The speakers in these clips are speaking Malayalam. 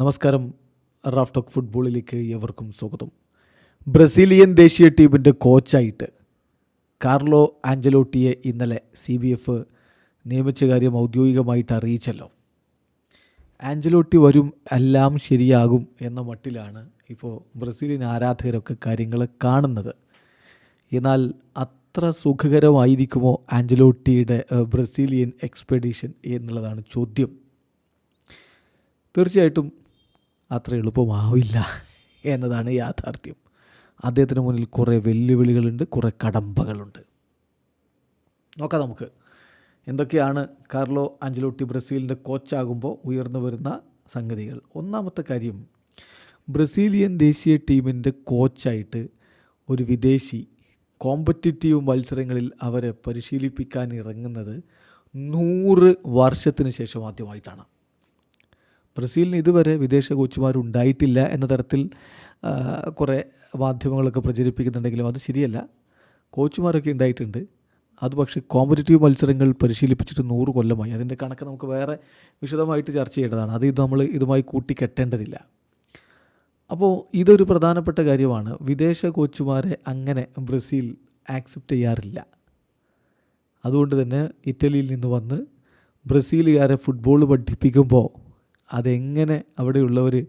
നമസ്കാരം. റാഫ് ടോക്ക് ഫുട്ബോളിലേക്ക് ഏവർക്കും സ്വാഗതം. ബ്രസീലിയൻ ദേശീയ ടീമിന്റെ കോച്ചായിട്ട് കാർലോ ആഞ്ചലോട്ടിയെ ഇന്നലെ സി ബി എഫ് നിയമിച്ച കാര്യം ഔദ്യോഗികമായിട്ട് അറിയിച്ചല്ലോ. ആഞ്ചലോട്ടി വരും എല്ലാം ശരിയാകും എന്ന മട്ടിലാണ് ഇപ്പോൾ ബ്രസീലിയൻ ആരാധകരൊക്കെ കാര്യങ്ങൾ കാണുന്നത്. എന്നാൽ അത്ര സുഖകരമായിരിക്കുമോ ആഞ്ചലോട്ടിയുടെ ബ്രസീലിയൻ എക്സ്പെഡീഷൻ എന്നുള്ളതാണ് ചോദ്യം. തീർച്ചയായിട്ടും അത്ര എളുപ്പമാവില്ല എന്നതാണ് യാഥാർത്ഥ്യം. അദ്ദേഹത്തിന് മുന്നിൽ കുറേ വെല്ലുവിളികളുണ്ട് കുറേ കടമ്പകളുണ്ട്. നോക്കാം നമുക്ക്. എന്തൊക്കെയാണ് കാർലോ അഞ്ചലോട്ടി ബ്രസീലിന്റെ കോച്ചാകുമ്പോൾ ഉയർന്നു വരുന്ന സംഗതികൾ? ഒന്നാമത്തെ കാര്യം ബ്രസീലിയൻ ദേശീയ ടീമിന്റെ കോച്ചായിട്ട് ഒരു വിദേശി കോമ്പറ്റിറ്റീവ് മത്സരങ്ങളിൽ അവരെ പരിശീലിപ്പിക്കാൻ ഇറങ്ങുന്നത് നൂറ് വർഷത്തിന് ശേഷം ആദ്യമായിട്ടാണ്. ബ്രസീലിന് ഇതുവരെ വിദേശ കോച്ചുമാരുണ്ടായിട്ടില്ല എന്ന തരത്തിൽ കുറേ മാധ്യമങ്ങളൊക്കെ പ്രചരിപ്പിക്കുന്നുണ്ടെങ്കിലും അത് ശരിയല്ല. കോച്ചുമാരൊക്കെ ഉണ്ടായിട്ടുണ്ട്. അത് പക്ഷേ കോമ്പറ്റീവ് മത്സരങ്ങൾ പരിശീലിപ്പിച്ചിട്ട് നൂറ് കൊല്ലമായി. അതിന്റെ കണക്ക് നമുക്ക് വേറെ വിശദമായിട്ട് ചർച്ച ചെയ്യേണ്ടതാണ്. അത് ഇത് നമ്മൾ ഇതുമായി കൂട്ടിക്കെട്ടേണ്ടതില്ല. അപ്പോൾ ഇതൊരു പ്രധാനപ്പെട്ട കാര്യമാണ്. വിദേശ കോച്ചുമാരെ അങ്ങനെ ബ്രസീൽ ആക്സെപ്റ്റ് ചെയ്യാറില്ല. അതുകൊണ്ട് തന്നെ ഇറ്റലിയിൽ നിന്ന് വന്ന് ബ്രസീലുകാരെ ഫുട്ബോൾ പഠിപ്പിക്കുമ്പോൾ അതെങ്ങനെ അവിടെയുള്ളവർ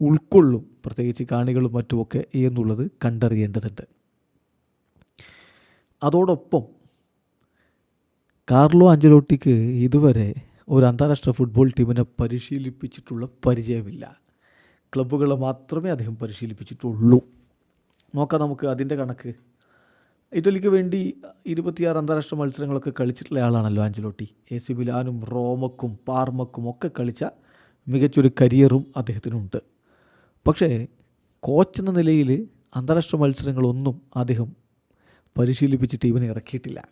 ഉൾക്കൊള്ളും പ്രത്യേകിച്ച് കാണികളും മറ്റുമൊക്കെ എന്നുള്ളത് കണ്ടറിയേണ്ടതുണ്ട്. അതോടൊപ്പം കാർലോ അഞ്ചലോട്ടിക്ക് ഇതുവരെ ഒരു അന്താരാഷ്ട്ര ഫുട്ബോൾ ടീമിനെ പരിശീലിപ്പിച്ചിട്ടുള്ള പരിചയമില്ല. ക്ലബ്ബുകളെ മാത്രമേ അദ്ദേഹം പരിശീലിപ്പിച്ചിട്ടുള്ളൂ. നോക്കാം നമുക്ക് അതിന്റെ കണക്ക്. ഇറ്റലിക്ക് വേണ്ടി ഇരുപത്തിയാറ് അന്താരാഷ്ട്ര മത്സരങ്ങളൊക്കെ കളിച്ചിട്ടുള്ള ആളാണല്ലോ ആഞ്ചലോട്ടി എ സി മിലാനും റോമക്കും പാർമക്കും ഒക്കെ കളിച്ച മികച്ചൊരു കരിയറും അദ്ദേഹത്തിനുണ്ട്. പക്ഷേ കോച്ച് എന്ന നിലയിൽ അന്താരാഷ്ട്ര മത്സരങ്ങളൊന്നും അദ്ദേഹം പരിശീലിപ്പിച്ച് ടീമിനെ ഇറക്കിയിട്ടില്ല.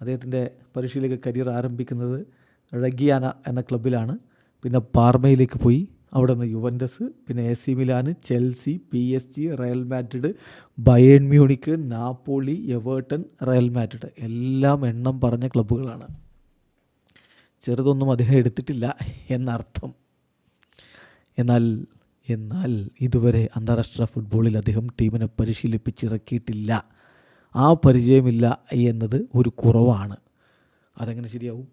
അദ്ദേഹത്തിന്റെ പരിശീലക കരിയർ ആരംഭിക്കുന്നത് റഗിയാന എന്ന ക്ലബിലാണ് പിന്നെ പാർമയിലേക്ക് പോയി. അവിടെ നിന്ന് യുവൻഡസ് പിന്നെ A C Milan Chelsea P S G Real Madrid Bayern Munich Napoli Everton Real Madrid. എല്ലാം എണ്ണം പറഞ്ഞ ക്ലബ്ബുകളാണ്. ചെറുതൊന്നും അദ്ദേഹം എടുത്തിട്ടില്ല എന്നർത്ഥം. എന്നാൽ എന്നാൽ ഇതുവരെ അന്താരാഷ്ട്ര ഫുട്ബോളിൽ അദ്ദേഹം ടീമിനെ പരിശീലിപ്പിച്ചിറക്കിയിട്ടില്ല. ആ പരിചയമില്ല എന്നത് ഒരു കുറവാണ്. അതെങ്ങനെ ശരിയാവും?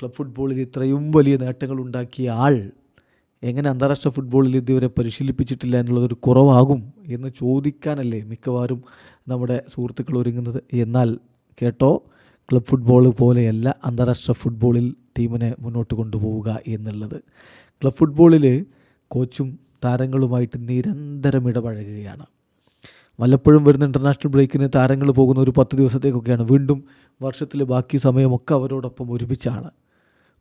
ക്ലബ് ഫുട്ബോളിൽ ഇത്രയും വലിയ നേട്ടങ്ങൾ ഉണ്ടാക്കിയ ആൾ എങ്ങനെ അന്താരാഷ്ട്ര ഫുട്ബോളിൽ ഇതുവരെ പരിശീലിപ്പിച്ചിട്ടില്ല എന്നുള്ളതൊരു കുറവാകും എന്ന് ചോദിക്കാനല്ലേ മിക്കവാറും നമ്മുടെ സുഹൃത്തുക്കൾ ഒരുങ്ങുന്നത്? എന്നാൽ കേട്ടോ ക്ലബ് ഫുട്ബോൾ പോലെയല്ല അന്താരാഷ്ട്ര ഫുട്ബോളിൽ ടീമിനെ മുന്നോട്ട് കൊണ്ടുപോവുക എന്നുള്ളത്. ക്ലബ് ഫുട്ബോളിൽ കോച്ചും താരങ്ങളുമായിട്ട് നിരന്തരം ഇടപഴകുകയാണ്. വല്ലപ്പോഴും വരുന്ന ഇന്റർനാഷണൽ ബ്രേക്കിന് താരങ്ങൾ പോകുന്ന ഒരു പത്ത് ദിവസത്തേക്കൊക്കെയാണ് വീണ്ടും വർഷത്തിലെ ബാക്കി സമയമൊക്കെ അവരോടൊപ്പം ഒരുമിച്ചാണ്.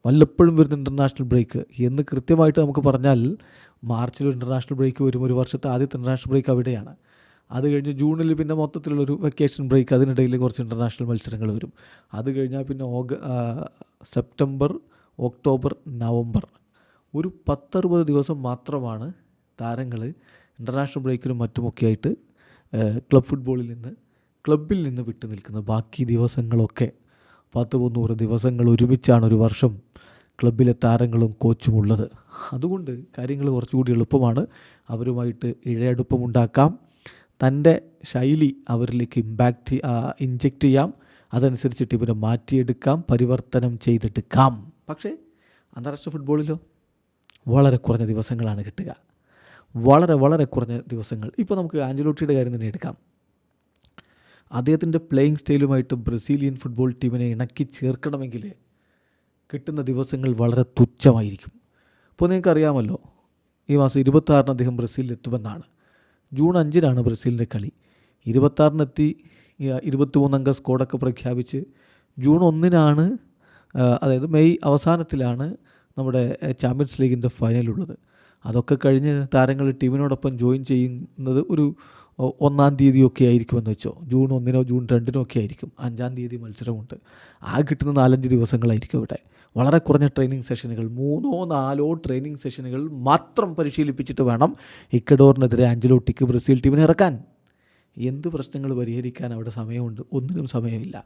വല്ലപ്പോഴും വരുന്ന ഇന്റർനാഷണൽ ബ്രേക്ക് എന്ന് കൃത്യമായിട്ട് നമുക്ക് പറഞ്ഞാൽ മാർച്ചിൽ ഇന്റർനാഷണൽ ബ്രേക്ക് വരും ഒരു വർഷത്തെ ആദ്യത്തെ ഇന്റർനാഷണൽ ബ്രേക്ക് അവിടെയാണ്. അത് കഴിഞ്ഞ് ജൂണിൽ പിന്നെ മൊത്തത്തിലുള്ളൊരു വെക്കേഷൻ ബ്രേക്ക് അതിനിടയിൽ കുറച്ച് ഇന്റർനാഷണൽ മത്സരങ്ങൾ വരും. അത് കഴിഞ്ഞാൽ പിന്നെ ഓഗ സെപ്റ്റംബർ ഒക്ടോബർ നവംബർ. ഒരു പത്തറുപത് ദിവസം മാത്രമാണ് താരങ്ങൾ ഇന്റർനാഷണൽ ബ്രേക്കിലും മറ്റുമൊക്കെ ആയിട്ട് ക്ലബ് ഫുട്ബോളിൽ നിന്ന് ക്ലബിൽ നിന്ന് വിട്ടു നിൽക്കുന്നത്. ബാക്കി ദിവസങ്ങളൊക്കെ പത്ത് മുന്നൂറ് ദിവസങ്ങൾ ഒരുമിച്ചാണ് ഒരു വർഷം ക്ലബിലെ താരങ്ങളും കോച്ചും ഉള്ളത്. അതുകൊണ്ട് കാര്യങ്ങൾ കുറച്ചുകൂടി എളുപ്പമാണ്. അവരുമായിട്ട് ഇഴയടുപ്പമുണ്ടാക്കാം. തന്റെ ശൈലി അവരിലേക്ക് ഇമ്പാക്റ്റ് ഇഞ്ചെക്റ്റ് ചെയ്യാം. അതനുസരിച്ചിട്ട് ഇവരെ മാറ്റിയെടുക്കാം പരിവർത്തനം ചെയ്തെടുക്കാം. പക്ഷേ അന്താരാഷ്ട്ര ഫുട്ബോളിലോ വളരെ കുറഞ്ഞ ദിവസങ്ങളാണ് കിട്ടുക. വളരെ വളരെ കുറഞ്ഞ ദിവസങ്ങൾ. ഇപ്പോൾ നമുക്ക് ആഞ്ചലോട്ടിയുടെ കാര്യം തന്നെ എടുക്കാം. അദ്ദേഹത്തിന്റെ പ്ലേയിങ് സ്റ്റൈലുമായിട്ട് ബ്രസീലിയൻ ഫുട്ബോൾ ടീമിനെ ഇണക്കി ചേർക്കണമെങ്കിൽ കിട്ടുന്ന ദിവസങ്ങൾ വളരെ തുച്ഛമായിരിക്കും. ഇപ്പോൾ നിങ്ങൾക്കറിയാമല്ലോ ഈ മാസം ഇരുപത്താറിന് അദ്ദേഹം ബ്രസീലിൽ എത്തുമെന്നാണ്. ജൂൺ അഞ്ചിനാണ് ബ്രസീലിന്റെ കളി. ഇരുപത്താറിനെത്തി ഇരുപത്തിമൂന്നംഗ സ്ക്വാഡൊക്കെ പ്രഖ്യാപിച്ച് ജൂൺ ഒന്നിനാണ് അതായത് മെയ് അവസാനത്തിലാണ് നമ്മുടെ ചാമ്പ്യൻസ് ലീഗിന്റെ ഫൈനലുള്ളത്. അതൊക്കെ കഴിഞ്ഞ് താരങ്ങൾ ടീമിനോടൊപ്പം ജോയിൻ ചെയ്യുന്നത് ഒരു ഒന്നാം തീയതിയൊക്കെ ആയിരിക്കുമെന്ന് വെച്ചോ. ജൂൺ ഒന്നിനോ ജൂൺ രണ്ടിനോ ഒക്കെ ആയിരിക്കും. അഞ്ചാം തീയതി മത്സരമുണ്ട്. ആ കിട്ടുന്ന നാലഞ്ച് ദിവസങ്ങളായിരിക്കും ഇവിടെ. വളരെ കുറഞ്ഞ ട്രെയിനിങ് സെഷനുകൾ മൂന്നോ നാലോ ട്രെയിനിങ് സെഷനുകൾ മാത്രം പരിശീലിപ്പിച്ചിട്ട് വേണം ഇക്കഡോറിനെതിരെ ആഞ്ചലോട്ടിക്ക് ബ്രസീൽ ടീമിനെ ഇറക്കാൻ. എന്ത് പ്രശ്നങ്ങൾ പരിഹരിക്കാൻ അവിടെ സമയമുണ്ട്? ഒന്നിനും സമയമില്ല.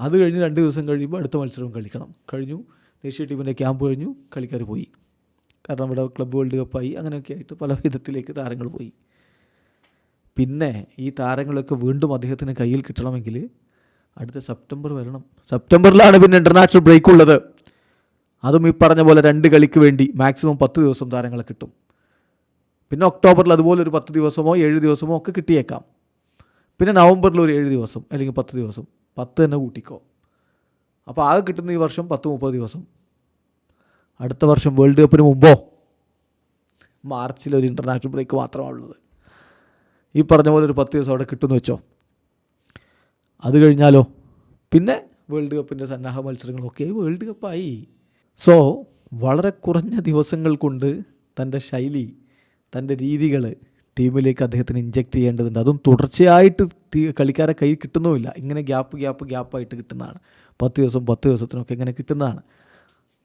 അത് കഴിഞ്ഞ് രണ്ട് ദിവസം കഴിയുമ്പോൾ അടുത്ത മത്സരവും കളിക്കണം. കഴിഞ്ഞു. ദേശീയ ടീമിന്റെ ക്യാമ്പ് കഴിഞ്ഞു. കളിക്കാർ പോയി. കാരണം ഇവിടെ ക്ലബ്ബ് വേൾഡ് കപ്പായി അങ്ങനെയൊക്കെ ആയിട്ട് പല വിധത്തിലേക്ക് താരങ്ങൾ പോയി. പിന്നെ ഈ താരങ്ങളൊക്കെ വീണ്ടും അദ്ദേഹത്തിന് കയ്യിൽ കിട്ടണമെങ്കിൽ അടുത്ത സെപ്റ്റംബർ വരണം. സെപ്റ്റംബറിലാണ് പിന്നെ ഇന്റർനാഷണൽ ബ്രേക്ക് ഉള്ളത്. അതും ഈ പറഞ്ഞ പോലെ രണ്ട് കളിക്ക് വേണ്ടി മാക്സിമം പത്ത് ദിവസം താരങ്ങളെ കിട്ടും. പിന്നെ ഒക്ടോബറിൽ അതുപോലെ ഒരു പത്ത് ദിവസമോ ഏഴ് ദിവസമോ ഒക്കെ കിട്ടിയേക്കാം. പിന്നെ നവംബറിൽ ഒരു ഏഴ് ദിവസം അല്ലെങ്കിൽ പത്ത് ദിവസം. പത്ത് തന്നെ കൂട്ടിക്കോ. അപ്പോൾ ആകെ കിട്ടുന്ന ഈ വർഷം പത്ത് മുപ്പത് ദിവസം. അടുത്ത വർഷം വേൾഡ് കപ്പിന് മുമ്പോ? മാർച്ചിൽ ഒരു ഇന്റർനാഷണൽ ബ്രേക്ക് മാത്രമാണുള്ളത്. ഈ പറഞ്ഞ പോലെ ഒരു പത്ത് ദിവസം അവിടെ കിട്ടുമെന്ന് വെച്ചോ? അത് കഴിഞ്ഞാലോ? പിന്നെ വേൾഡ് കപ്പിന്റെ സന്നാഹ മത്സരങ്ങളൊക്കെ വേൾഡ് കപ്പായി സോ വളരെ കുറഞ്ഞ ദിവസങ്ങൾ കൊണ്ട് തന്റെ ശൈലി തന്റെ രീതികൾ ടീമിലേക്ക് അദ്ദേഹത്തിന് ഇഞ്ചക്റ്റ് ചെയ്യേണ്ടതുണ്ട്. അതും തുടർച്ചയായിട്ട് കളിക്കാരെ കൈ കിട്ടുന്നുമില്ല. ഇങ്ങനെ ഗ്യാപ്പ് ഗ്യാപ്പ് ഗ്യാപ്പായിട്ട് കിട്ടുന്നതാണ്. പത്ത് ദിവസം പത്ത് ദിവസത്തിനൊക്കെ ഇങ്ങനെ കിട്ടുന്നതാണ്.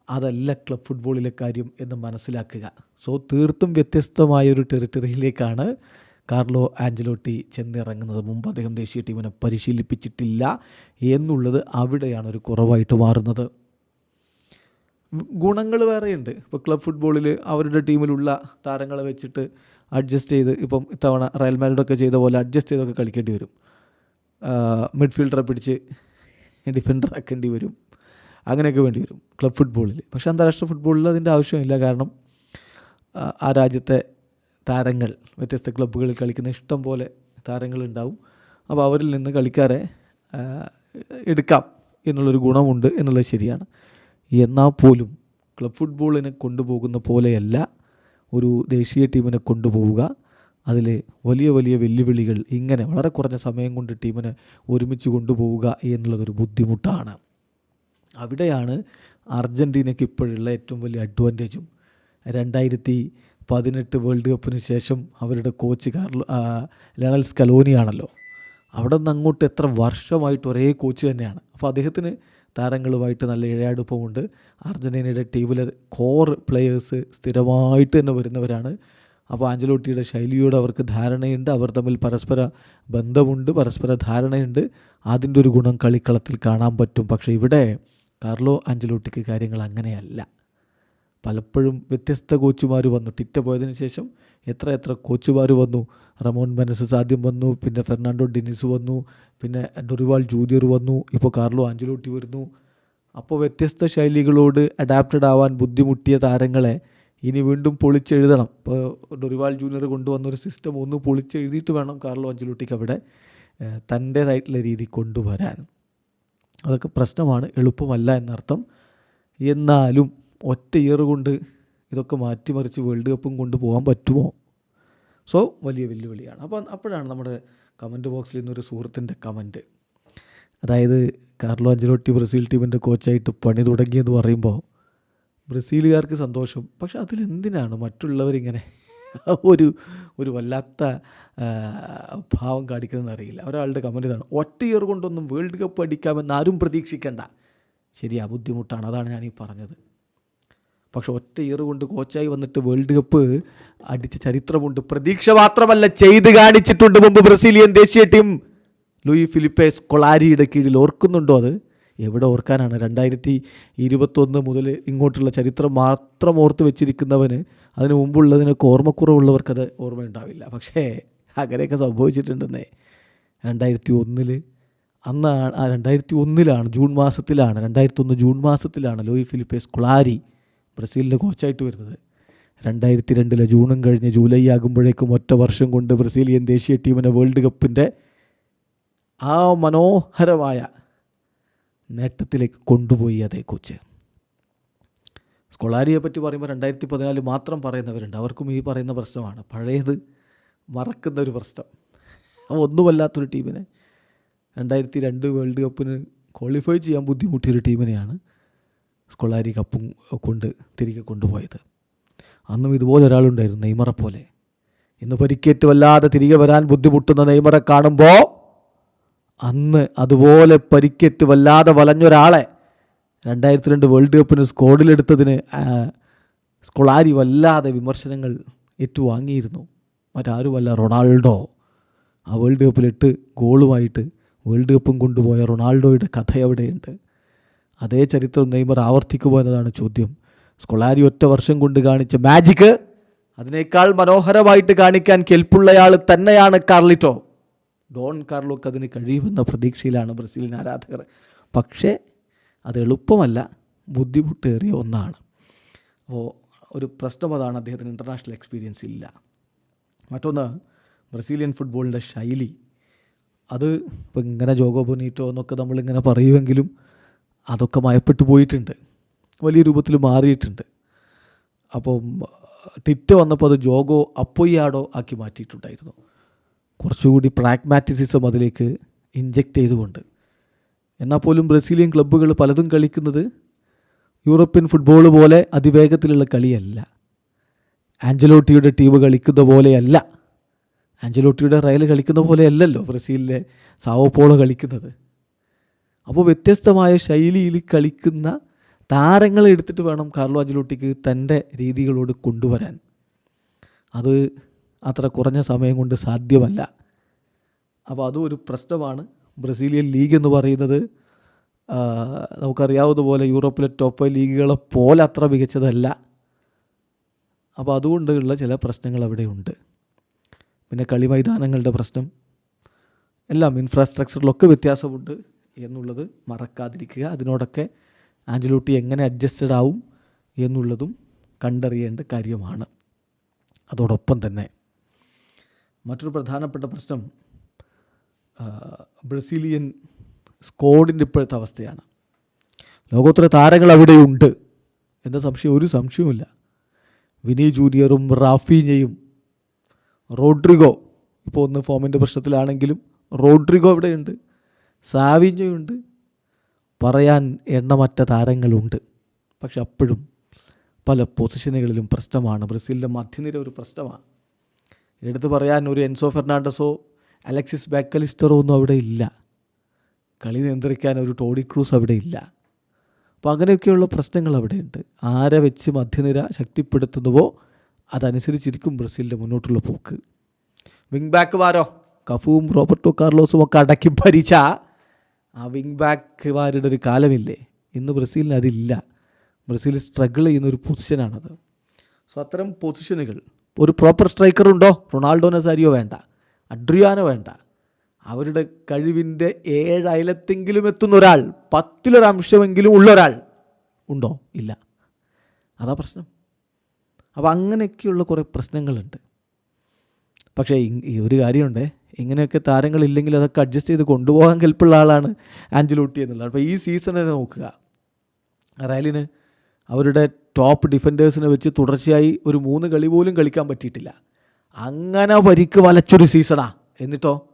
അതല്ല ക്ലബ് ഫുട്ബോളിലെ കാര്യം എന്ന് മനസ്സിലാക്കുക. സോ തീർത്തും വ്യത്യസ്തമായൊരു ടെറിട്ടറിയിലേക്കാണ് കാർലോ ആഞ്ചലോട്ടി ചെന്നിറങ്ങുന്നത് മുമ്പ് അദ്ദേഹം ദേശീയ ടീമിനെ പരിശീലിപ്പിച്ചിട്ടില്ല എന്നുള്ളത് അവിടെയാണ് ഒരു കുറവായിട്ട് മാറുന്നത്. ഗുണങ്ങൾ വേറെയുണ്ട്. ഇപ്പോൾ ക്ലബ് ഫുട്ബോളിൽ അവരുടെ ടീമിലുള്ള താരങ്ങളെ വെച്ചിട്ട് അഡ്ജസ്റ്റ് ചെയ്ത് ഇപ്പം ഇത്തവണ റയൽ മാരിഡൊക്കെ ചെയ്ത പോലെ അഡ്ജസ്റ്റ് ചെയ്തൊക്കെ കളിക്കേണ്ടി വരും. മിഡ്ഫീൽഡറെ പിടിച്ച് ഡിഫൻഡർ ആക്കേണ്ടി വരും. അങ്ങനെയൊക്കെ വേണ്ടി വരും ക്ലബ് ഫുട്ബോളിൽ പക്ഷേ അന്താരാഷ്ട്ര ഫുട്ബോളിൽ അതിന്റെ ആവശ്യമില്ല. കാരണം ആ, രാജ്യത്തെ താരങ്ങൾ വ്യത്യസ്ത ക്ലബ്ബുകളിൽ കളിക്കുന്ന ഇഷ്ടം പോലെ താരങ്ങളുണ്ടാവും. അപ്പോൾ അവരിൽ നിന്ന് കളിക്കാരെ എടുക്കാം എന്നുള്ളൊരു ഗുണമുണ്ട് എന്നുള്ളത് ശരിയാണ്. എന്നാൽ പോലും ക്ലബ് ഫുട്ബോളിനെ കൊണ്ടുപോകുന്ന പോലെയല്ല ഒരു ദേശീയ ടീമിനെ കൊണ്ടുപോവുക. അതിൽ വലിയ വലിയ വെല്ലുവിളികൾ ഇങ്ങനെ വളരെ കുറഞ്ഞ സമയം കൊണ്ട് ടീമിനെ ഒരുമിച്ച് കൊണ്ടുപോവുക എന്നുള്ളതൊരു ബുദ്ധിമുട്ടാണ്. അവിടെയാണ് അർജന്റീനയ്ക്ക് ഇപ്പോഴുള്ള ഏറ്റവും വലിയ അഡ്വാന്റേജും രണ്ടായിരത്തി പതിനെട്ട് വേൾഡ് കപ്പിന് ശേഷം അവരുടെ കോച്ച് കാർലോ ലണൽ സ്കലോനിയാണല്ലോ. അവിടെ നിന്ന് അങ്ങോട്ട് എത്ര വർഷമായിട്ട് ഒരേ കോച്ച് തന്നെയാണ്. അപ്പോൾ അദ്ദേഹത്തിന് താരങ്ങളുമായിട്ട് നല്ല ഇഴയടുപ്പമുണ്ട്. അർജന്റീനയുടെ ടീമിലെ കോർ പ്ലെയേഴ്സ് സ്ഥിരമായിട്ട് തന്നെ വരുന്നവരാണ്. അപ്പോൾ ആഞ്ചലോട്ടിയുടെ ശൈലിയോട് അവർക്ക് ധാരണയുണ്ട്. അവർ തമ്മിൽ പരസ്പര ബന്ധമുണ്ട് പരസ്പര ധാരണയുണ്ട്. അതിന്റെ ഒരു ഗുണം കളിക്കളത്തിൽ കാണാൻ പറ്റും. പക്ഷേ ഇവിടെ കാർലോ ആഞ്ചലോട്ടിക്ക് കാര്യങ്ങൾ അങ്ങനെയല്ല. പലപ്പോഴും വ്യത്യസ്ത കോച്ചുമാർ വന്നു. ടിറ്റ പോയതിനു ശേഷം എത്ര എത്ര കോച്ചുമാർ വന്നു. റമോൻ മെനസസ് ആദ്യം വന്നു പിന്നെ ഫെർണാണ്ടോ ഡെനിസ് വന്നു പിന്നെ ഡൊറിവാൾ ജൂനിയർ വന്നു ഇപ്പോൾ കാർലോ ആഞ്ചലോട്ടി വരുന്നു. അപ്പോൾ വ്യത്യസ്ത ശൈലികളോട് അഡാപ്റ്റഡ് ആവാൻ ബുദ്ധിമുട്ടിയ താരങ്ങളെ ഇനി വീണ്ടും പൊളിച്ചെഴുതണം. ഇപ്പോൾ ഡൊറിവാൾ ജൂനിയർ കൊണ്ടുവന്ന ഒരു സിസ്റ്റം ഒന്ന് പൊളിച്ചെഴുതിയിട്ട് വേണം കാർലോ ആഞ്ചലോട്ടിക്ക് അവിടെ തന്റേതായിട്ടുള്ള രീതി കൊണ്ടുവരാൻ. അതൊക്കെ പ്രശ്നമാണ് എളുപ്പമല്ല എന്നർത്ഥം. എന്നാലും ഒറ്റ ഇയർ കൊണ്ട് ഇതൊക്കെ മാറ്റിമറിച്ച് വേൾഡ് കപ്പും കൊണ്ട് പോകാൻ പറ്റുമോ? സോ വലിയ വെല്ലുവിളിയാണ്. അപ്പോൾ അപ്പോഴാണ് നമ്മുടെ കമന്റ് ബോക്സിൽ ഇന്നൊരു സുഹൃത്തിന്റെ കമന്റ് അതായത് കാർലോ അഞ്ചലോട്ടി ബ്രസീൽ ടീമിന്റെ കോച്ചായിട്ട് പണി തുടങ്ങിയെന്ന് പറയുമ്പോൾ ബ്രസീലുകാർക്ക് സന്തോഷം. പക്ഷെ അതിലെന്തിനാണ് മറ്റുള്ളവരിങ്ങനെ ഒരു ഒരു വല്ലാത്ത ഭാവം കാണിക്കുന്നതെന്ന് അറിയില്ല. ഒരാളുടെ കമന്റ് ഇതാണ് ഒറ്റ ഇയർ കൊണ്ടൊന്നും വേൾഡ് കപ്പ് അടിക്കാമെന്ന് ആരും പ്രതീക്ഷിക്കണ്ട. ശരിയാ ബുദ്ധിമുട്ടാണ്. അതാണ് ഞാൻ ഈ പറഞ്ഞത്. പക്ഷെ ഒറ്റ ഇയർ കൊണ്ട് കോച്ചായി വന്നിട്ട് വേൾഡ് കപ്പ് അടിച്ച ചരിത്രമുണ്ട്. പ്രതീക്ഷ മാത്രമല്ല ചെയ്ത് കാണിച്ചിട്ടുണ്ട് മുമ്പ് ബ്രസീലിയൻ ദേശീയ ടീം. ലൂയി ഫിലിപ്പേസ് കൊളാരിയുടെ കീഴിൽ. ഓർക്കുന്നുണ്ടോ അത്? എവിടെ ഓർക്കാനാണ്? രണ്ടായിരത്തി ഇരുപത്തൊന്ന് മുതൽ ഇങ്ങോട്ടുള്ള ചരിത്രം മാത്രം ഓർത്ത് വെച്ചിരിക്കുന്നവന് അതിന് മുമ്പുള്ളതിനൊക്കെ ഓർമ്മക്കുറവുള്ളവർക്കത് ഓർമ്മയുണ്ടാവില്ല. പക്ഷേ അങ്ങനെയൊക്കെ സംഭവിച്ചിട്ടുണ്ടെന്നേ. രണ്ടായിരത്തി ഒന്നിൽ അന്നാണ് ആ രണ്ടായിരത്തി ഒന്നിലാണ് ജൂൺ മാസത്തിലാണ് രണ്ടായിരത്തി ഒന്ന് ജൂൺ മാസത്തിലാണ് ലോയി ഫിലിപ്പേസ് കുളാരി ബ്രസീലിന്റെ കോച്ചായിട്ട് വരുന്നത്. രണ്ടായിരത്തി രണ്ടിലെ ജൂണും കഴിഞ്ഞ് ജൂലൈ ആകുമ്പോഴേക്കും ഒറ്റ വർഷം കൊണ്ട് ബ്രസീലിയൻ ദേശീയ ടീമിനെ വേൾഡ് കപ്പിന്റെ ആ മനോഹരമായ നേട്ടത്തിലേക്ക് കൊണ്ടുപോയി അതേ കോച്ച്. സ്കൊളാരിയെ പറ്റി പറയുമ്പോൾ രണ്ടായിരത്തി പതിനാല് മാത്രം പറയുന്നവരുണ്ട്. അവർക്കും ഈ പറയുന്ന പ്രശ്നമാണ്. പഴയത് മറക്കുന്ന ഒരു പ്രശ്നം. ഒന്നുമല്ലാത്തൊരു ടീമിനെ രണ്ടായിരത്തി രണ്ട് വേൾഡ് കപ്പിന് ക്വാളിഫൈ ചെയ്യാൻ ബുദ്ധിമുട്ടിയൊരു ടീമിനെയാണ് സ്കൊളാരി കപ്പും കൊണ്ട് തിരികെ കൊണ്ടുപോയത്. അന്നും ഇതുപോലെ ഒരാളുണ്ടായിരുന്നു നെയ്മറെ പോലെ. ഇന്ന് പരിക്കേറ്റ് വല്ലാതെ തിരികെ വരാൻ ബുദ്ധിമുട്ടുന്ന നെയ്മറെ കാണുമ്പോൾ അന്ന് അതുപോലെ പരിക്കേറ്റ് വല്ലാതെ വലഞ്ഞൊരാളെ രണ്ടായിരത്തി രണ്ട് വേൾഡ് കപ്പിന് സ്കോഡിലെടുത്തതിന് സ്കൊളാരി വല്ലാതെ വിമർശനങ്ങൾ ഏറ്റുവാങ്ങിയിരുന്നു. മറ്റാരുമല്ല റൊണാൾഡോ. ആ വേൾഡ് കപ്പിൽ എട്ട് ഗോളുമായിട്ട് വേൾഡ് കപ്പും കൊണ്ടുപോയ റൊണാൾഡോയുടെ കഥ എവിടെയുണ്ട് അതേ ചരിത്രം നെയ്മർ ആവർത്തിക്കുമോ എന്നതാണ് ചോദ്യം. സ്കൊളാരി ഒറ്റ വർഷം കൊണ്ട് കാണിച്ച മാജിക്ക് അതിനേക്കാൾ മനോഹരമായിട്ട് കാണിക്കാൻ കെൽപ്പുള്ളയാൾ തന്നെയാണ് കാർലിറ്റോ. ഡോൺ കാർലോക്ക് അതിന് കഴിയുമെന്ന പ്രതീക്ഷയിലാണ് ബ്രസീലിൻ ആരാധകർ. പക്ഷേ അത് എളുപ്പമല്ല ബുദ്ധിമുട്ടേറിയ ഒന്നാണ്. അപ്പോൾ ഒരു പ്രശ്നം അതാണ് അദ്ദേഹത്തിന് ഇന്റർനാഷണൽ എക്സ്പീരിയൻസ് ഇല്ല. മറ്റൊന്ന് ബ്രസീലിയൻ ഫുട്ബോളിന്റെ ശൈലി. അത് ഇപ്പം ഇങ്ങനെ ജോഗോ ബൊനീറ്റോ എന്നൊക്കെ നമ്മളിങ്ങനെ പറയുമെങ്കിലും അതൊക്കെ മയപ്പെട്ടു പോയിട്ടുണ്ട്. വലിയ രൂപത്തിൽ മാറിയിട്ടുണ്ട്. അപ്പം ടിറ്റ് വന്നപ്പോൾ അത് ജോഗോ അപ്പൊയ്യാടോ ആക്കി മാറ്റിയിട്ടുണ്ടായിരുന്നു. കുറച്ചുകൂടി പ്രാഗ്മാറ്റിസിസം അതിലേക്ക് ഇഞ്ചെക്റ്റ് ചെയ്തുകൊണ്ട്. എന്നാൽ പോലും ബ്രസീലിയൻ ക്ലബ്ബുകൾ പലതും കളിക്കുന്നത് യൂറോപ്യൻ ഫുട്ബോൾ പോലെ അതിവേഗത്തിലുള്ള കളിയല്ല. ആഞ്ചലോട്ടിയുടെ ടീം കളിക്കുന്ന പോലെയല്ല. ആഞ്ചലോട്ടിയുടെ റയൽ കളിക്കുന്ന പോലെയല്ലല്ലോ ബ്രസീലിലെ സാവോപോളോ കളിക്കുന്നത്. അപ്പോൾ വ്യത്യസ്തമായ ശൈലിയിൽ കളിക്കുന്ന താരങ്ങളെ എടുത്തിട്ട് വേണം കാർലോ അഞ്ചലോട്ടിക്ക് തന്റെ രീതികളോട് കൊണ്ടുവരാൻ. അത് അത്ര കുറഞ്ഞ സമയം കൊണ്ട് സാധ്യമല്ല. അപ്പോൾ അതും ഒരു പ്രശ്നമാണ്. ബ്രസീലിയൻ ലീഗ് എന്ന് പറയുന്നത് നമുക്കറിയാവുന്നതുപോലെ യൂറോപ്പിലെ ടോപ്പ് ഫൈവ് ലീഗുകളെ പോലെ അത്ര മികച്ചതല്ല. അപ്പോൾ അതുകൊണ്ടുള്ള ചില പ്രശ്നങ്ങൾ അവിടെ ഉണ്ട് പിന്നെ കളി മൈതാനങ്ങളുടെ പ്രശ്നം എല്ലാം ഇൻഫ്രാസ്ട്രക്ചറിലൊക്കെ വ്യത്യാസമുണ്ട്. എന്നുള്ളത് മറക്കാതിരിക്കുക. അതിനോടൊക്കെ ആഞ്ചലൂട്ടി എങ്ങനെ അഡ്ജസ്റ്റഡ് ആവും എന്നുള്ളതും കണ്ടറിയേണ്ട കാര്യമാണ്. അതോടൊപ്പം തന്നെ മറ്റൊരു പ്രധാനപ്പെട്ട പ്രശ്നം ബ്രസീലിയൻ സ്കോഡിന്റെ ഇപ്പോഴത്തെ അവസ്ഥയാണ്. ലോകോത്തര താരങ്ങൾ അവിടെയുണ്ട് എന്ന സംശയം ഒരു സംശയവുമില്ല. വിനി ജൂനിയറും റാഫീഞ്ഞയും റോഡ്രിഗോ ഇപ്പോൾ ഒന്ന് ഫോമിന്റെ പ്രശ്നത്തിലാണെങ്കിലും റോഡ്രിഗോ ഇവിടെയുണ്ട് സാവിഞ്ഞയുണ്ട് പറയാൻ എണ്ണമറ്റ താരങ്ങളുണ്ട്. പക്ഷെ അപ്പോഴും പല പൊസിഷനുകളിലും പ്രശ്നമാണ്. ബ്രസീലിന്റെ മധ്യനിര ഒരു പ്രശ്നമാണ്. എടുത്തു പറയാൻ ഒരു എൻസോ ഫെർണാണ്ടസോ അലക്സിസ് ബാക്കലിസ്റ്ററോ ഒന്നും അവിടെ ഇല്ല. കളി നിയന്ത്രിക്കാൻ ഒരു ടോഡി ക്രൂസ് അവിടെ ഇല്ല. അപ്പോൾ അങ്ങനെയൊക്കെയുള്ള പ്രശ്നങ്ങൾ അവിടെയുണ്ട്. ആരെ വെച്ച് മധ്യനിര ശക്തിപ്പെടുത്തുന്നുവോ അതനുസരിച്ചിരിക്കും ബ്രസീലിന്റെ മുന്നോട്ടുള്ള പോക്ക്. വിങ് ബാക്കുമാരോ കഫുവും റോബർട്ടോ കാർലോസും ഒക്കെ അടക്കി ഭരിച്ച ആ വിങ് ബാക്കുമാരുടെ ഒരു കാലമില്ലേ? ഇന്ന് ബ്രസീലിന് അതില്ല. ബ്രസീൽ സ്ട്രഗിൾ ചെയ്യുന്ന ഒരു പൊസിഷനാണത്. സോ അത്തരം പൊസിഷനുകൾ ഒരു പ്രോപ്പർ സ്ട്രൈക്കർ ഉണ്ടോ? റൊണാൾഡോ നസാരിയോ വേണ്ട. അഡ്രിയാനോ വേണ്ട. അവരുടെ കഴിവിന്റെ ഏഴ് അയലത്തെങ്കിലും എത്തുന്ന ഒരാൾ പത്തിലൊരംശമെങ്കിലും ഉള്ള ഒരാൾ ഉണ്ടോ? ഇല്ല. അതാ പ്രശ്നം. അപ്പോൾ അങ്ങനെയൊക്കെയുള്ള കുറേ പ്രശ്നങ്ങളുണ്ട്. പക്ഷേ ഈ ഒരു കാര്യമുണ്ട്. ഇങ്ങനെയൊക്കെ താരങ്ങളില്ലെങ്കിൽ അതൊക്കെ അഡ്ജസ്റ്റ് ചെയ്ത് കൊണ്ടുപോകാൻ കെൽപ്പുള്ള ആളാണ് ആഞ്ചലോട്ടി എന്നുള്ളത്. അപ്പോൾ ഈ സീസൺ തന്നെ നോക്കുക. റയലിന് അവരുടെ ടോപ്പ് ഡിഫൻഡേഴ്സിനെ വെച്ച് തുടർച്ചയായി ഒരു മൂന്ന് കളി പോലും കളിക്കാൻ പറ്റിയിട്ടില്ല. അങ്ങനെ പരിക്ക് വലച്ചൊരു സീസണാ എന്നിട്ടോ?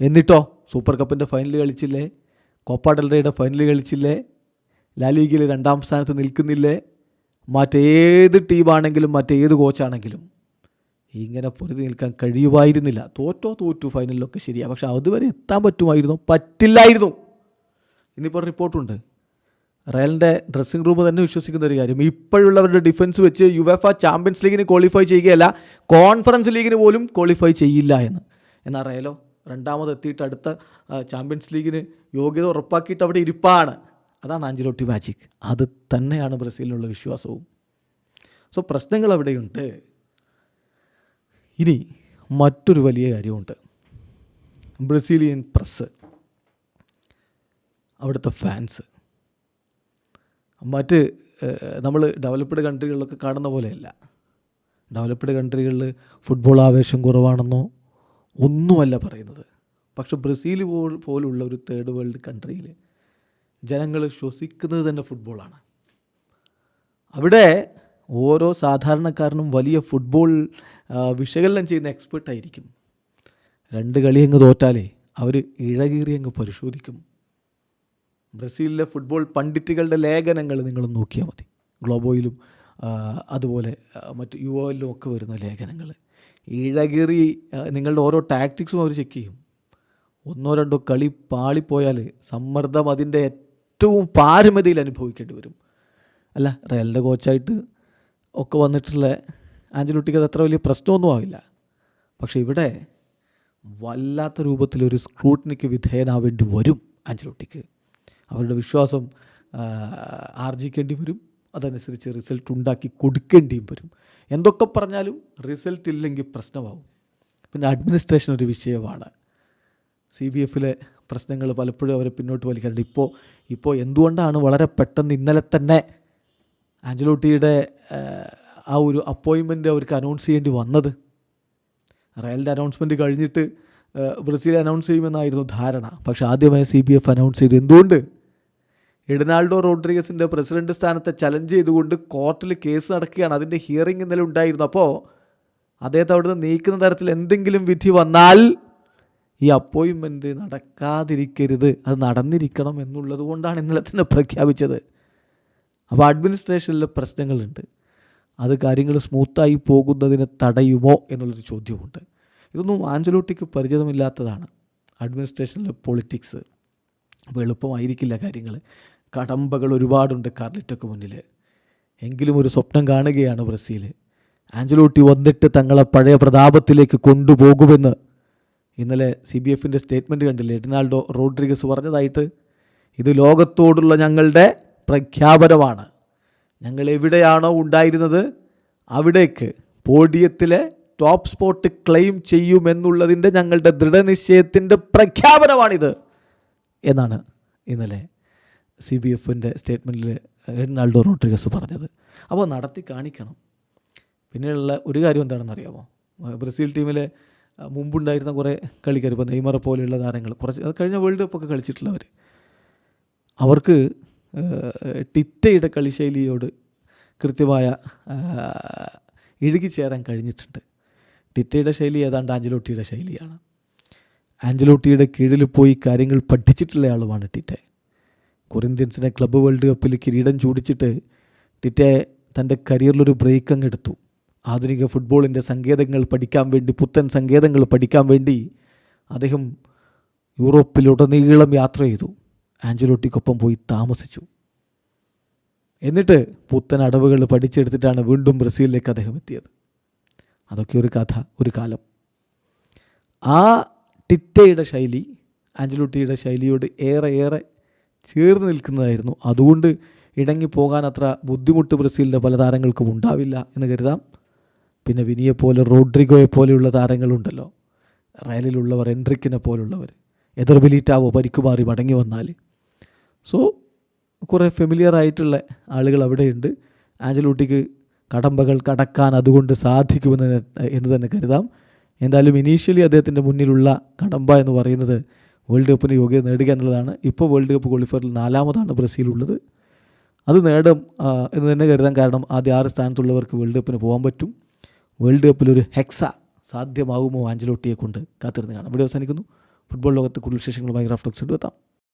എന്നിട്ടോ? സൂപ്പർ കപ്പിന്റെ ഫൈനൽ കളിച്ചില്ലേ? കോപ്പ ഫൈനൽ കളിച്ചില്ലേ? ലാലീഗിൽ രണ്ടാം സ്ഥാനത്ത് നിൽക്കുന്നില്ലേ? മറ്റേത് ടീമാണെങ്കിലും മറ്റേത് കോച്ചാണെങ്കിലും ഇങ്ങനെ പൊരുതി നിൽക്കാൻ കഴിയുമായിരുന്നില്ല. തോറ്റോ തോറ്റു ഫൈനലിലൊക്കെ ശരിയാണ് പക്ഷെ അതുവരെ എത്താൻ പറ്റുമായിരുന്നു. പറ്റില്ലായിരുന്നു. ഇന്നിപ്പോൾ റിപ്പോർട്ടുണ്ട്. റയലിന്റെ ഡ്രസ്സിംഗ് റൂം തന്നെ വിശ്വസിക്കുന്ന ഒരു കാര്യം. ഇപ്പോഴുള്ളവരുടെ ഡിഫൻസ് വെച്ച് യുവഫ ചാമ്പ്യൻസ് ലീഗിന് ക്വാളിഫൈ ചെയ്യുകയല്ല കോൺഫറൻസ് ലീഗിന് പോലും ക്വാളിഫൈ ചെയ്യില്ല എന്ന്. എന്നാൽ റയലോ രണ്ടാമത് എത്തിയിട്ട് അടുത്ത ചാമ്പ്യൻസ് ലീഗിന് യോഗ്യത ഉറപ്പാക്കിയിട്ട് അവിടെ ഇരിപ്പാണ്. അതാണ് ആഞ്ചലോട്ടി മാജിക്. അത് തന്നെയാണ് ബ്രസീലിനുള്ള വിശ്വാസവും. സോ പ്രശ്നങ്ങൾ അവിടെയുണ്ട്. ഇനി മറ്റൊരു വലിയ കാര്യമുണ്ട്. Brazilian press. അവിടുത്തെ ഫാൻസ് മറ്റ് നമ്മൾ ഡെവലപ്ഡ് കൺട്രികളിലൊക്കെ കാണുന്ന പോലെയല്ല. ഡെവലപ്ഡ് കൺട്രികളിൽ ഫുട്ബോൾ ആവേശം കുറവാണെന്നോ ഒന്നുമല്ല പറയുന്നത്. പക്ഷെ ബ്രസീൽ പോലുള്ള ഒരു തേർഡ് വേൾഡ് കൺട്രിയിൽ ജനങ്ങൾ ശ്വസിക്കുന്നത് തന്നെ ഫുട്ബോളാണ് അവിടെ ഓരോ സാധാരണക്കാരനും വലിയ ഫുട്ബോൾ വിശകലനം ചെയ്യുന്ന എക്സ്പേർട്ടായിരിക്കും രണ്ട് കളി അങ്ങ് തോറ്റാലേ അവർ ഇഴകീറി അങ്ങ് പരിശോധിക്കും. ബ്രസീലിലെ ഫുട്ബോൾ പണ്ഡിറ്റുകളുടെ ലേഖനങ്ങൾ നിങ്ങൾ നോക്കിയാൽ മതി. ഗ്ലോബോയിലും അതുപോലെ മറ്റ് യു ഒയിലും ഒക്കെ വരുന്ന ലേഖനങ്ങൾ. ഇഴകീറി നിങ്ങളുടെ ഓരോ ടാക്ടിക്സും അവർ ചെക്ക് ചെയ്യും. ഒന്നോ രണ്ടോ കളി പാളിപ്പോയാൽ സമ്മർദ്ദം അതിന്റെ ഏറ്റവും പാരമതിയിൽ അനുഭവിക്കേണ്ടി വരും. അല്ല റയലിന്റെ കോച്ചായിട്ട് ഒക്കെ വന്നിട്ടുള്ള ആഞ്ചലോട്ടിക്ക് അത് അത്ര വലിയ പ്രശ്നമൊന്നും ആവില്ല. പക്ഷേ ഇവിടെ വല്ലാത്ത രൂപത്തിലൊരു സ്ക്രൂട്ടിനിക്ക് വിധേയനാവേണ്ടി വരും ആഞ്ചലോട്ടിക്ക് അവരുടെ വിശ്വാസം ആർജിക്കേണ്ടി വരും. അതനുസരിച്ച് റിസൾട്ട് ഉണ്ടാക്കി കൊടുക്കേണ്ടിയും വരും. എന്തൊക്കെ പറഞ്ഞാലും റിസൾട്ട് ഇല്ലെങ്കിൽ പ്രശ്നമാവും. പിന്നെ അഡ്മിനിസ്ട്രേഷൻ ഒരു വിഷയമാണ്. സി ബി എഫിലെ പ്രശ്നങ്ങൾ പലപ്പോഴും അവരെ പിന്നോട്ട് വലിക്കാറുണ്ട്. ഇപ്പോൾ ഇപ്പോൾ എന്തുകൊണ്ടാണ് വളരെ പെട്ടെന്ന് ഇന്നലെ തന്നെ ആഞ്ചലോട്ടിയുടെ ആ ഒരു അപ്പോയിൻമെന്റ് അവർക്ക് അനൗൺസ് ചെയ്യേണ്ടി വന്നത്. റയലിന്റെ അനൗൺസ്മെന്റ് കഴിഞ്ഞിട്ട് ബ്രസീൽ അനൗൺസ് ചെയ്യുമെന്നായിരുന്നു ധാരണ. പക്ഷേ ആദ്യമായി സി ബി എഫ് അനൗൺസ് ചെയ്തു. എന്തുകൊണ്ട്? എഡനാൾഡോ റോഡ്രിഗസിന്റെ പ്രസിഡന്റ് സ്ഥാനത്തെ ചലഞ്ച് ചെയ്തുകൊണ്ട് കോർട്ടിൽ കേസ് നടക്കുകയാണ്. അതിന്റെ ഹിയറിംഗ് ഇന്നലെ ഉണ്ടായിരുന്നു. അപ്പോൾ അദ്ദേഹത്തെ അവിടുന്ന് നീക്കുന്ന തരത്തിൽ എന്തെങ്കിലും വിധി വന്നാൽ ഈ അപ്പോയിൻമെന്റ് നടക്കാതിരിക്കരുത്. അത് നടന്നിരിക്കണം എന്നുള്ളത് കൊണ്ടാണ് ഇന്നലെ തന്നെ പ്രഖ്യാപിച്ചത്. അപ്പോൾ അഡ്മിനിസ്ട്രേഷനിൽ പ്രശ്നങ്ങളുണ്ട്. അത് കാര്യങ്ങൾ സ്മൂത്തായി പോകുന്നതിനെ തടയുമോ എന്നുള്ളൊരു ചോദ്യമുണ്ട്. ഇതൊന്നും ആഞ്ചലോട്ടിക്ക് പരിചിതമില്ലാത്തതാണ് അഡ്മിനിസ്ട്രേഷനിലെ പൊളിറ്റിക്സ്. അപ്പോൾ എളുപ്പമായിരിക്കില്ല കാര്യങ്ങൾ. കടമ്പകൾ ഒരുപാടുണ്ട് കാർലിറ്റൊക്കെ മുന്നിൽ. എങ്കിലും ഒരു സ്വപ്നം കാണുകയാണ് ബ്രസീൽ. ആഞ്ചലോട്ടി വന്നിട്ട് തങ്ങളെ പഴയ പ്രതാപത്തിലേക്ക് കൊണ്ടുപോകുമെന്ന് ഇന്നലെ സി ബി എഫിന്റെ സ്റ്റേറ്റ്മെന്റ് കണ്ടില്ലേ? എഡിനാൾഡോ റോഡ്രിഗസ് പറഞ്ഞതായിട്ട് ഇത് ലോകത്തോടുള്ള ഞങ്ങളുടെ പ്രഖ്യാപനമാണ്. ഞങ്ങൾ എവിടെയാണോ ഉണ്ടായിരുന്നത് അവിടേക്ക് പോഡിയത്തിലെ ടോപ്പ് സ്പോട്ട് ക്ലെയിം ചെയ്യുമെന്നുള്ളതിന്റെ ഞങ്ങളുടെ ദൃഢനിശ്ചയത്തിന്റെ പ്രഖ്യാപനമാണിത് എന്നാണ് ഇന്നലെ സി ബി എഫിന്റെ സ്റ്റേറ്റ്മെന്റിൽ റൊണാൾഡോ റോഡ്രിഗസ് പറഞ്ഞത്. അപ്പോൾ നടത്തി കാണിക്കണം. പിന്നെയുള്ള ഒരു കാര്യം എന്താണെന്ന് അറിയാമോ ബ്രസീൽ ടീമിലെ മുമ്പുണ്ടായിരുന്ന കുറേ കളിക്കാർ ഇപ്പോൾ നെയ്മറെ പോലെയുള്ള താരങ്ങൾ കുറച്ച് കഴിഞ്ഞ വേൾഡ് കപ്പൊക്കെ കളിച്ചിട്ടുള്ളവർ അവർക്ക് ടിറ്റയുടെ കളിശൈലിയോട് കൃത്യമായ ഇഴുകിച്ചേരാൻ കഴിഞ്ഞിട്ടുണ്ട്. ടിറ്റയുടെ ശൈലി ഏതാണ്ട് ആഞ്ചലോട്ടിയുടെ ശൈലിയാണ്. ആഞ്ചലോട്ടിയുടെ കീഴിൽ പോയി കാര്യങ്ങൾ പഠിച്ചിട്ടുള്ള ആളുമാണ് ടിറ്റെ. കൊറിന്ത്യൻസിനെ ക്ലബ്ബ് വേൾഡ് കപ്പിൽ കിരീടം ചൂടിച്ചിട്ട് ടിറ്റെ തന്റെ കരിയറിലൊരു ബ്രേക്ക് അങ്ങ് എടുത്തു. ആധുനിക ഫുട്ബോളിന്റെ സങ്കേതങ്ങൾ പഠിക്കാൻ വേണ്ടി പുത്തൻ സങ്കേതങ്ങൾ പഠിക്കാൻ വേണ്ടി അദ്ദേഹം യൂറോപ്പിലുടനീളം യാത്ര ചെയ്തു. ആഞ്ചലോട്ടിക്കൊപ്പം പോയി താമസിച്ചു. എന്നിട്ട് പുത്തൻ അടവുകൾ പഠിച്ചെടുത്തിട്ടാണ് വീണ്ടും ബ്രസീലിലേക്ക് അദ്ദേഹം എത്തിയത്. അതൊക്കെ ഒരു കഥ ഒരു കാലം. ആ ടിറ്റയുടെ ശൈലി ആഞ്ചലോട്ടിയുടെ ശൈലിയോട് ഏറെ ഏറെ ചേർന്ന് നിൽക്കുന്നതായിരുന്നു. അതുകൊണ്ട് ഇടങ്ങിപ്പോകാൻ പോകാൻ അത്ര ബുദ്ധിമുട്ട് ബ്രസീലിന്റെ പല താരങ്ങൾക്കും ഉണ്ടാവില്ല എന്ന് കരുതാം. പിന്നെ വിനിയെപ്പോലെ റോഡ്രിഗോയെ പോലെയുള്ള താരങ്ങളുണ്ടല്ലോ. റയലിലുള്ളവർ എൻട്രിക്കിനെ പോലുള്ളവർ. എതിർ ബിലീറ്റാവോ പരിക്കുമാറി മടങ്ങി വന്നാൽ സോ കുറേ ഫെമിലിയർ ആയിട്ടുള്ള ആളുകൾ അവിടെയുണ്ട്. ആഞ്ചലോട്ടിക്ക് കടമ്പകൾ കടക്കാൻ അതുകൊണ്ട് സാധിക്കുമെന്ന് എന്ന് തന്നെ കരുതാം. എന്തായാലും ഇനീഷ്യലി അദ്ദേഹത്തിന്റെ മുന്നിലുള്ള കടമ്പ എന്ന് പറയുന്നത് വേൾഡ് കപ്പിന് യോഗ്യത നേടുക എന്നുള്ളതാണ്. ഇപ്പോൾ വേൾഡ് കപ്പ് ക്വാളിഫയറിൽ നാലാമതാണ് ബ്രസീൽ ഉള്ളത് അത് നേടും എന്ന് തന്നെ കരുതാം. കാരണം ആദ്യ ആറ് സ്ഥാനത്തുള്ളവർക്ക് വേൾഡ് കപ്പിന് പോകാൻ പറ്റും. വേൾഡ് കപ്പിലൊരു ഹെക്സ സാധ്യമാകുമോ ആഞ്ചലോട്ടിയെ കൊണ്ട്? കാത്തിരുന്ന് കാണാം. ഇവിടെ അവസാനിക്കുന്നു. ഫുട്ബോൾ ലോകത്ത് കൂടുതൽ വിശേഷങ്ങളുമായി റാഫ്റ്റോക്സ് എത്താം